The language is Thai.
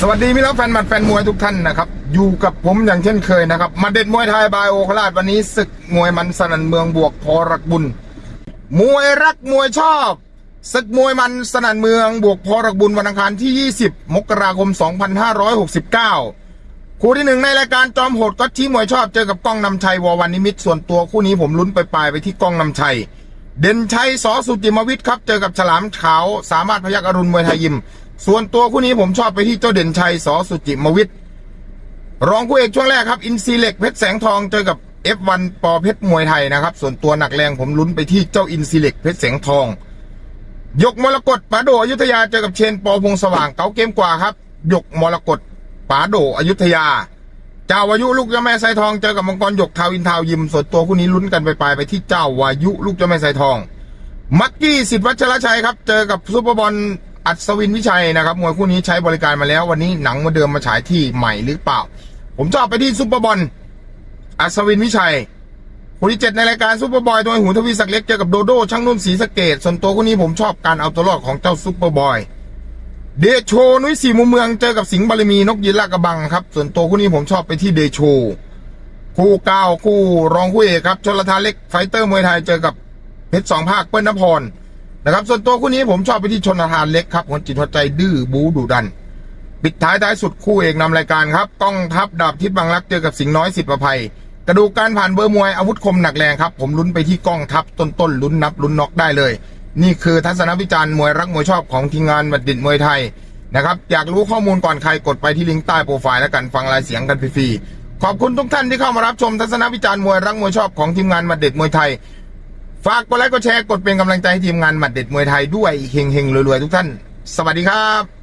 สวัสดีมิตรแฟนหมัดแฟนมวยทุกท่านนะครับ อยู่กับผมอย่างเช่นเคยนะครับ มาเด็ดมวยไทยบายโอคราชวันนี้ศึกมวยมันสนันเมืองบวกพอรักบุญ มวยรักมวยชอบศึกมวยมันสนันเมืองบวกพอรักบุญวันอังคารที่ 20 มกราคม 2569 คู่ที่หนึ่งในรายการจอมโหดก็ที่มวยชอบเจอกับก้องนำชัยววันนิมิตส่วนตัวคู่นี้ผมลุ้นไปปลายไปที่ก้องนำชัย เด่นชัยสอสุจิมวิทย์ครับเจอกับฉลามขาวสามารถพยักอรุณมวยไทยยิม ส่วนตัวคู่นี้ผมชอบไปที่เจ้าเด่นชัยสอสุจิมวิทย์รองคู่เอกช่วงแรกครับ อินซีเล็กเพชรแสงทองเจอกับ F1 ปอเพชรมวยไทยนะครับ ส่วนตัวหนักแรงผมลุ้นไปที่เจ้าอินซีเล็กเพชรแสงทอง ยกมรกตป๋าโดอยุธยาเจอกับเชนปอพงสว่างเก๋าเกมกว่าครับ ยกมรกตป๋าโดอยุธยาเจ้าวายุลูกเจ้าแม่ไซทองเจอกับมังกรหยกทาวินทาวยิมส่วนตัวคู่นี้ลุ้นกันไปปลายไปที่เจ้าวายุลูกเจ้าแม่ไซทอง มักกี้สิทธิวัชรชัยครับ เจอกับซุปเปอร์บอล อัศวินวิชัยนะครับมวยคู่นี้ใช้บริการมาแล้ว วันนี้หนังมาเดิมมาฉายที่ใหม่หรือเปล่า ผมชอบไปที่ซุปเปอร์บอลอัศวินวิชัยคู่ที่เจ็ดในรายการซุปเปอร์บอยโดยหูทวีศักดิ์เล็กเจอกับโดโดช่างนุ่นศรีสเกดส่วนตัวคู่นี้ผมชอบการเอาตัวรอดของเจ้าซุปเปอร์บอยเดโชนุ้ยสีมุมเมืองเจอกับสิงห์บารมีนกยินลากระบังครับ ส่วนตัวคู่นี้ผมชอบไปที่เดโชคู่เก้าคู่รองคู่เอกครับชลทาเล็กไฟเตอร์มวยไทยเจอกับเพชรสองภาคเปิ้ลนพร นะครับ ส่วนตัวคู่นี้ผมชอบไปที่ชนทานเล็กครับคนจิตหัวใจดื้อบูดุดัน ปิดท้ายท้ายสุดคู่เอกนำรายการครับกล้องทัพดาบทิพย์บางรักเจอกับสิงห์น้อยสิทธิ์ประภัยกระดูกการผ่านเบอร์มวยอาวุธคมหนักแรงครับ ผมลุ้นไปที่กล้องทัพต้นต้นลุ้นนับลุ้นน็อกได้เลย นี่คือทัศนวิจารณ์มวยรักมวยชอบของทีมงานบัดดิตมวยไทยนะครับอยากรู้ข้อมูลก่อนใครกดไปที่ลิงก์ใต้โปรไฟล์แล้วกันฟังรายเสียงกันฟรีๆขอบคุณทุกท่านที่เข้ามารับชมทัศนวิจารณ์มวยรักมวยชอบของทีมงานบัดดิตมวยไทย ฝากกดไลค์กดแชร์กดเป็นกำลังใจให้ทีมงานหมัดเด็ดมวยไทยด้วยเฮงเฮงรวยๆทุกท่าน สวัสดีครับ